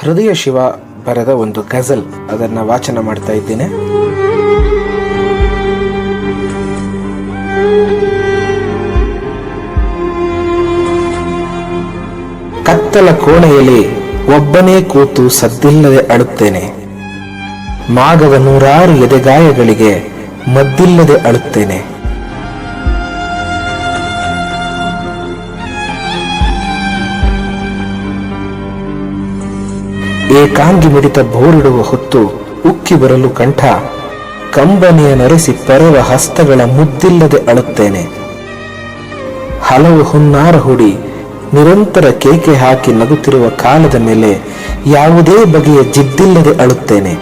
ಹೃದಯ ಶಿವ ಬರೆದ ಒಂದು ಗಜಲ್. ಅದನ್ನ ವಾಚನ ಮಾಡ್ತಾ ಇದ್ದೇನೆ. ಕತ್ತಲ ಕೋಣೆಯಲ್ಲಿ ಒಬ್ಬನೇ ಕೂತು ಸದ್ದಿಲ್ಲದೆ ಅಳುತ್ತೇನೆ. ಮಾಗದ ನೂರಾರು ಎದೆಗಾಯಗಳಿಗೆ ಮದ್ದಿಲ್ಲದೆ ಅಳುತ್ತೇನೆ. ಏಕಾಂಗಿ ಮಿಡಿತ ಬೋರಿಡುವ ಹೊತ್ತು ಉಕ್ಕಿ ಬರಲು ಕಂಠ, ಕಂಬನಿಯ ನರೆಸಿ ಪರವ ಹಸ್ತಗಳ ಮುದ್ದಿಲ್ಲದೆ ಅಳುತ್ತೇನೆ. ಹಲವು ಹುನ್ನಾರ ಹುಡಿ ನಿರಂತರ ಕೇಕೆ ಹಾಕಿ ನಗುತ್ತಿರುವ ಕಾಲದ ಮೇಲೆ ಯಾವುದೇ ಬಗೆಯ ಜಿದ್ದಿಲ್ಲದೆ ಅಳುತ್ತೇನೆ.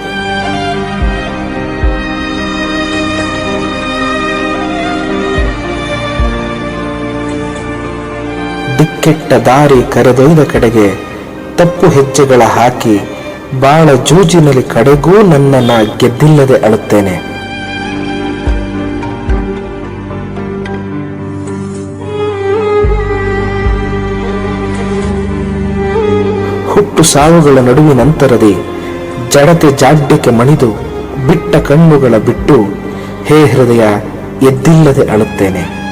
ದಿಕ್ಕೆಟ್ಟ ದಾರಿ ಕರೆದೊಯ್ದ ಕಡೆಗೆ ತಪ್ಪು ಹೆಜ್ಜೆಗಳ ಹಾಕಿ ಬಾಳ ಜೂಜಿನಲ್ಲಿ ಕಡೆಗೂ ನನ್ನನ್ನು ಗೆದ್ದಿಲ್ಲದೆ ಅಳುತ್ತೇನೆ. ಹುಟ್ಟು ಸಾವುಗಳ ನಡುವಿನಂತರದಿ ಜಡತೆ ಜಾಡ್ಯಕ್ಕೆ ಮಣಿದು ಬಿಟ್ಟ ಕಣ್ಣುಗಳ ಬಿಟ್ಟು ಹೇ ಹೃದಯ ಎದ್ದಿಲ್ಲದೆ ಅಳುತ್ತೇನೆ.